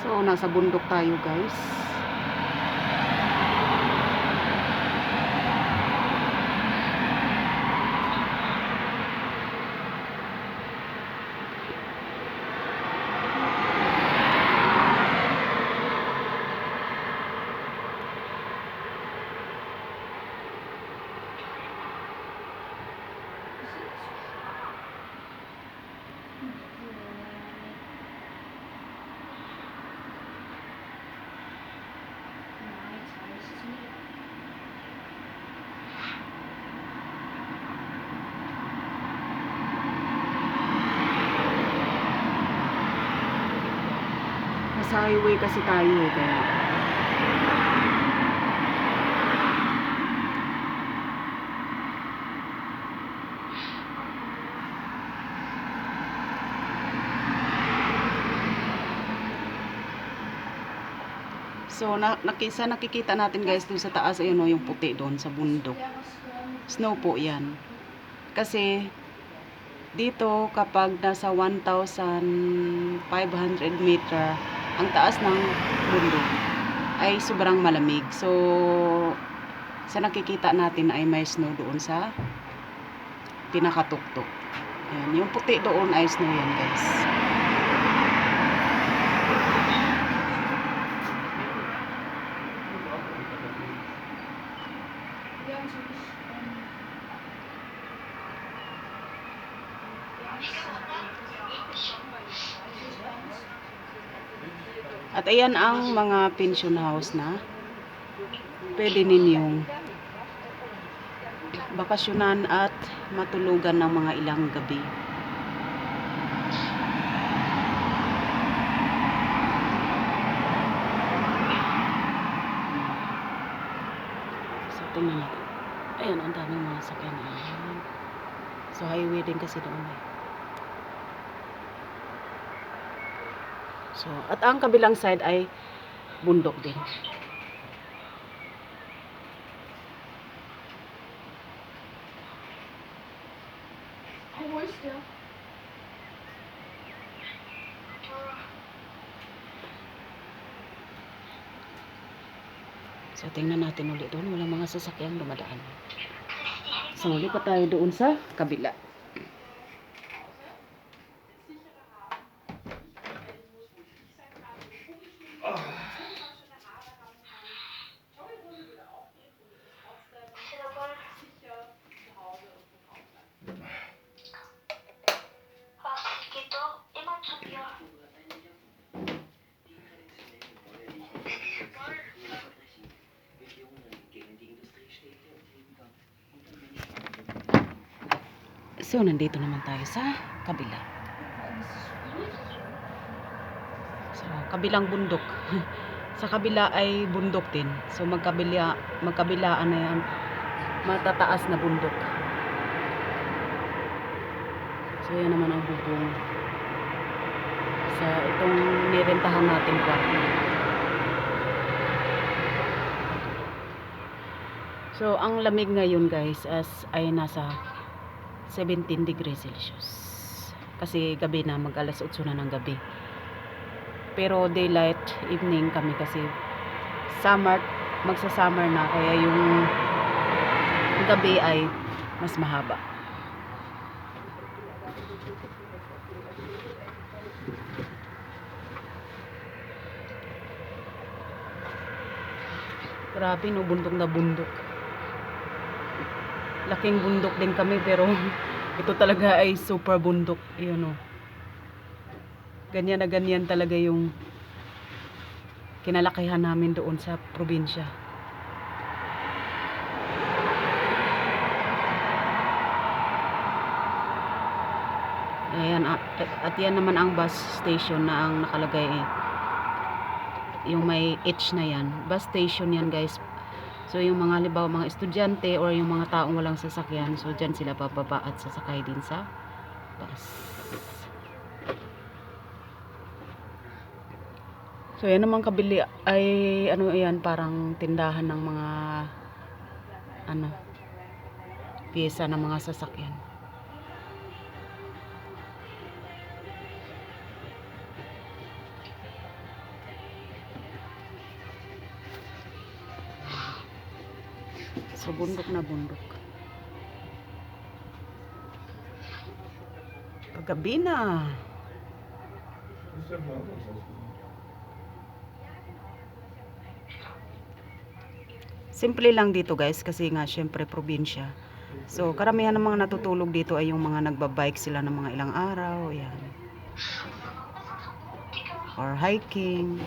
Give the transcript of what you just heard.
So, nasa bundok tayo guys. Nasa highway kasi tayo eh. Kaya. So, na, nakisa, nakikita natin guys dun sa taas, ayun o, yung puti doon sa bundok. Snow po yan. Kasi, dito kapag nasa 1,500 meter ang taas ng bundok ay sobrang malamig. So, sa nakikita natin ay may snow doon sa pinakatuktok. Ayan, yung puti doon ay snow yan guys. At ayan ang mga pension house na pwede ninyong bakasyonan at matulugan ng mga ilang gabi. So, tingnan natin. Ayan, ang daming mga sakyan. So, highway din kasi doon eh. So, at ang kabilang side ay bundok din. So, tingnan natin ulit doon. Walang mga sasakyan dumadaan. So, lipat tayo doon sa kabila. So, nandito naman tayo sa kabila. So, kabilang bundok. sa kabila ay bundok din. So, magkabila, magkabilaan na yan. Matataas na bundok. So, yan naman ang bubong. Sa itong nirentahan natin kwarto. So, ang lamig ngayon guys as ay nasa 17 degrees Celsius. Kasi gabi na, mag alas 8 na ng gabi. Pero daylight, evening kami kasi summer, magsa-summer na. Kaya yung gabi ay mas mahaba. Grabe no, bundok na bundok laking bundok din kami pero ito talaga ay super bundok yun o ganyan na ganyan talaga yung kinalakihan namin doon sa probinsya. Ayan at, at yan naman ang bus station na ang nakalagay eh. yung may H na yan. Bus station yan guys So yung mga halimbawa mga estudyante or yung mga taong walang sasakyan, so diyan sila bababa at sasakay din sa bus. So yan naman kabili ay ano yan parang tindahan ng mga ano piyesa ng mga sasakyan. So, bundok na bundok. Paggabi na. Simple lang dito guys kasi nga syempre probinsya. So karamihan ng mga natutulog dito ay yung mga nagbabike sila ng mga ilang araw, yan. Or hiking.